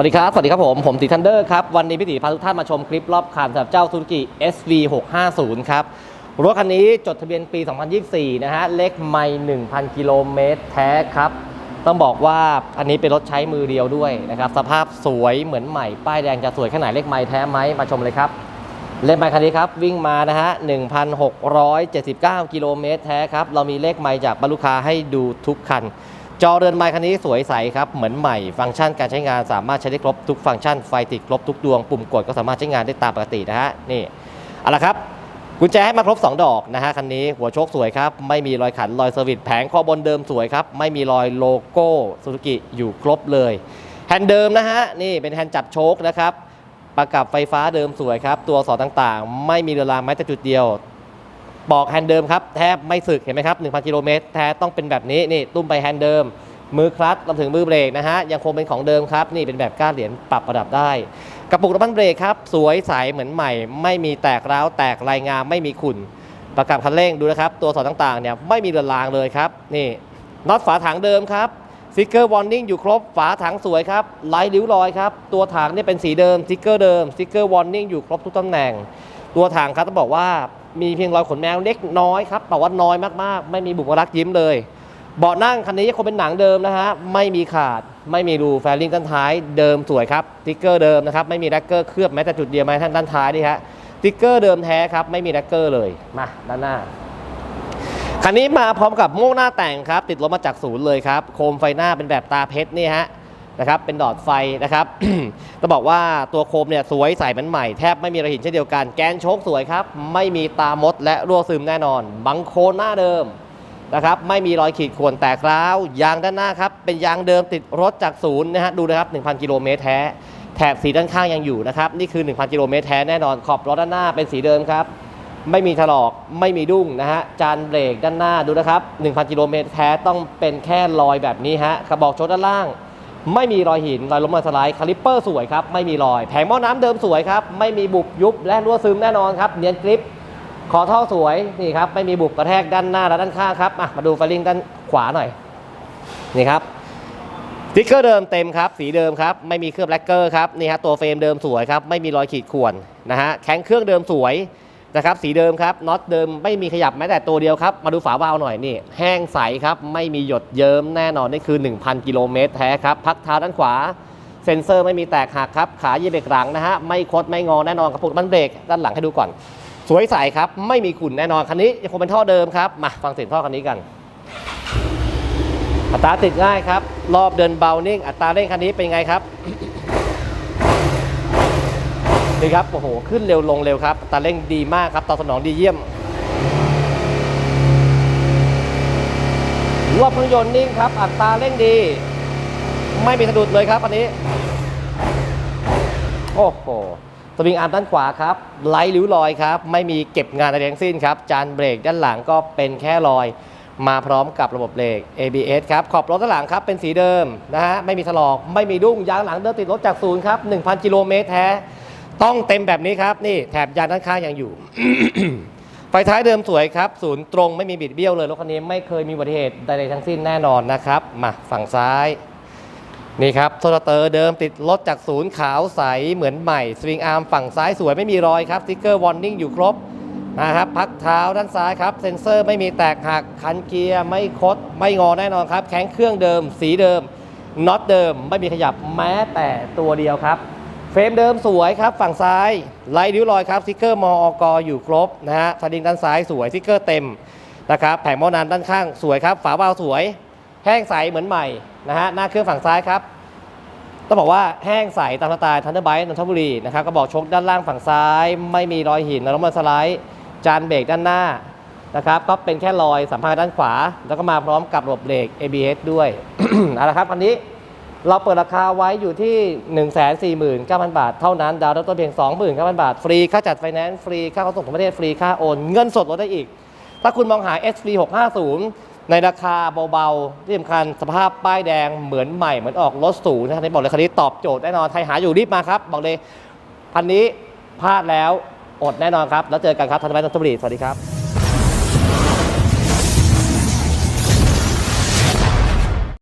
วัสดีครับ สวัสดีครับผม ผมตีทันเดอร์ครับ วันนี้พี่ตีพาทุกท่านมาชมคลิปรอบคันสำหรับเจ้า Suzuki SV 650 ครับ รถคันนี้จดทะเบียนปี 2024 นะฮะ เลขไม่ 1,000 กิโลเมตรแท้ครับ ต้องบอกว่าอันนี้เป็นรถใช้มือเดียวด้วยนะครับ สภาพสวยเหมือนใหม่ ป้ายแดงจะสวยแค่ไหนเลขไม่แท้ไหมมาชมเลยครับ เลขไมล์คันนี้ครับ วิ่งมานะฮะ 1,679 กิโลเมตรแท้ครับ เรามีเลขไมล์จากบรรลุคาให้ดูทุกคัน จอเรือนไมล์คันนี้สวยใสครับ เหมือนใหม่ ฟังก์ชันการใช้งานสามารถใช้ได้ครบทุกฟังก์ชันไฟติดครบทุกดวงปุ่มกดก็สามารถใช้งานได้ตามปกตินะฮะนี่เอาละครับกุญแจให้มาครบ 2 ดอกนะฮะคันนี้หัวโชคสวยครับไม่มีรอยขันรอยเซอร์วิสแผงข้อบนเดิมสวยครับไม่มีรอยโลโก้ซูซูกิอยู่ครบเลยแฮนด์เดิมนะฮะนี่เป็นแฮนด์จับโชคนะครับประกับไฟฟ้าเดิมสวยครับ ตัวสอดต่างๆ ไม่มีเรือรางแม้แต่จุดเดียว บอกแฮนด์เดิมครับแทบไม่สึกเห็นไหมครับ 1,000 กิโลเมตรแท้ต้องเป็นแบบนี้นี่ตุ้มไปแฮนด์เดิม มือคลัตช์รวมถึงมือเบรกนะฮะยังคงเป็นของเดิมครับ นี่เป็นแบบก้านเหรียญปรับระดับได้ กระปุกน้ำมันเบรกครับ สวยใสเหมือนใหม่ ไม่มีแตกร้าวแตกลายงามไม่มีขุ่นประกับคันเร่งดูนะครับ ตัวสอดต่างๆเนี่ยไม่มีเรือนรางเลยครับนี่น็อตฝาถังเดิมครับสติกเกอร์วอร์นิ่งอยู่ครบฝาถังสวยครับไร้ริ้วรอยครับตัวถังเนี่ยเป็นสีเดิมสติกเกอร์เดิมสติกเกอร์วอร์นิ่งอยู่ครบทุกตำแหน่ง ตัวถังครับต้องบอกว่า มีเพียงรอยขนแมวเล็กน้อยครับแต่ว่าน้อยมากๆ ไม่มีบุคลักษ์ยิ้มเลยเบาะนั่งคันนี้ยังคงเป็นหนังเดิมนะฮะไม่มีขาดไม่มีรูแฟลิงด้านท้ายเดิมสวยครับติ๊กเกอร์เดิมนะครับไม่มีแรกเกอร์เคลือบแม้แต่จุดเดียวแม้ท่านด้านท้ายนี่ฮะติ๊กเกอร์เดิมแท้ครับไม่มีแรกเกอร์เลยมาด้านหน้าคันนี้มาพร้อมกับโม่งหน้าแต่งครับ ติดรถมาจากศูนย์เลยครับ โคมไฟหน้าเป็นแบบตาเพชรนี่ฮะ นะครับเป็นดอดไฟนะครับต้องบอกว่าตัวโคมเนี่ยสวยใสเหมือนใหม่แทบไม่มีระหินเช่นเดียวกัน แกนโชคสวยครับ ไม่มีตามดและรั่วซึมแน่นอน บังโคลนหน้าเดิมนะครับไม่มีรอยขีดข่วนแตกร้าวยางด้านหน้าครับเป็นยางเดิมติดรถจากศูนย์นะฮะดูนะครับ1,000กิโลเมตรแท้แถบสีด้านข้างยังอยู่นะครับนี่คือ 1,000กิโลเมตรแท้แน่นอนขอบรถด้านหน้าเป็นสีเดิมครับไม่มีถลอกไม่มีดุ้งนะฮะจานเบรกด้านหน้าดูนะครับ 1,000กิโลเมตรแท้ต้องเป็นแค่รอยแบบนี้ฮะกระบอกชดด้านล่าง ไม่มีรอยหินรอยล้มรอยสไลด์คาลิปเปอร์สวยครับไม่มีรอย แผงหม้อน้ำเดิมสวยครับไม่มีบุบยุบและรั่วซึมแน่นอนครับเนียนกริปขอท่อสวยนี่ครับไม่มีบุบกระแทกด้านหน้าและด้านข้างครับมาดูไฟลิงด้านขวาหน่อยนี่ครับสติ๊กเกอร์เดิมเต็มครับสีเดิมครับไม่มีเคลือบแลกเกอร์ครับนี่ฮะตัวเฟรมเดิมสวยครับไม่มีรอยขีดข่วนนะฮะแข็งเครื่องเดิมสวย นะครับสีเดิมครับน็อตเดิมไม่มีขยับแม้แต่ตัวเดียวครับ มาดูฝาวาล์วหน่อยนี่ แห้งใสครับ ไม่มีหยดเยิ้มแน่นอนนี่คือ 1,000 กิโลเมตรแท้ครับ พักเท้าด้านขวา เซ็นเซอร์ไม่มีแตกหักครับ ขาเยียบเบรกหลังนะฮะ ไม่คดไม่งอแน่นอนกระปุกมันเบรกด้านหลังให้ดูก่อน สวยใสครับ ไม่มีขุ่นแน่นอนคันนี้ยังคงเป็นท่อเดิมครับมาฟังเสียงท่อคันนี้กันอัตราติดง่ายครับรอบเดินเบานิ่งอัตราเร่งคันนี้เป็นไงครับ นี่ครับ โอ้โห ขึ้นเร็วลงเร็วครับ ตาเร่งดีมากครับตอบสนองดีเยี่ยมรอบเครื่องยนต์นิ่งครับ อัตราเร่งดี ไม่มีสะดุดเลยครับอันนี้ โอ้โห สวิงอาร์มด้านขวาครับไร้ริ้วรอยครับ ไม่มีเก็บงานอะไรทั้งสิ้นครับ จานเบรกด้านหลังก็เป็นแค่รอย มาพร้อมกับระบบเบรก ABS ครับ ขอบรถด้านหลังครับ เป็นสีเดิมนะฮะ ไม่มีถลอก ไม่มีดุ้ง ยางหลังเดินติดรถจากศูนย์ครับ 1,000 กิโลเมตรแท้ ต้องเต็มแบบนี้ครับ นี่แถบยางด้านข้างยังอยู่ ไฟท้ายเดิมสวยครับ ศูนย์ตรงไม่มีบิดเบี้ยวเลยรถคันนี้ไม่เคยมีอุบัติเหตุใดๆทั้งสิ้นแน่นอนนะครับ มาฝั่งซ้าย นี่ครับโซลเตอร์เดิมติดรถจากศูนย์ขาวใสเหมือนใหม่ สวิงอาร์มฝั่งซ้ายสวยไม่มีรอยครับสติ๊กเกอร์วอร์นิ่งอยู่ครบนะครับพักเท้าด้านซ้ายครับ เซ็นเซอร์ไม่มีแตกหักคันเกียร์ไม่คด ไม่งอแน่นอนครับ แข็งเครื่องเดิม สีเดิมน็อตเดิม ไม่มีขยับแม้แต่ตัวเดียวครับ เฟรมเดิมสวยครับ ฝั่งซ้ายไล่ริ้วรอยครับสติกเกอร์มอกอยู่ครบนะฮะสลิงด้านซ้ายสวยสติกเกอร์เต็มนะครับแผงหม้อน้ำด้านข้างสวยครับ ฝาเบาล์วสวย แห้งใสเหมือนใหม่นะฮะหน้าเครื่องฝั่งซ้ายครับต้องบอกว่าแห้งใสตามสไตล์ทันเดอร์ไบค์นนทบุรีนะครับก็บอกชกด้านล่างฝั่งซ้าย ไม่มีรอยหินแล้วมันสไลด์จานเบรกด้านหน้านะครับก็เป็นแค่รอยสัมผัสด้านขวา แล้วก็มาพร้อมกับระบบเบรก ABS ด้วยเอาละครับอันนี้ เราเปิดราคาไว้อยู่ที่ 149,000 บาท เท่านั้น ดาวน์รถต้นเพียง 29,000 บาท ฟรี ค่าจัดไฟแนนซ์ ฟรี ค่าขนส่งทั่วประเทศ ฟรี ค่าโอน เงินสดลดได้อีก ถ้าคุณมองหา SV 650ในราคาเบาๆ ที่สำคัญสภาพป้ายแดงเหมือนใหม่ เหมือนออกรถสูงนะครับบอกเลยคันนี้ตอบโจทย์แน่นอน ใครหาอยู่รีบมาครับ บอกเลยพันนี้พลาดแล้วอดแน่นอนครับ แล้วเจอกันครับทันทีนนทบุรี สวัสดีครับ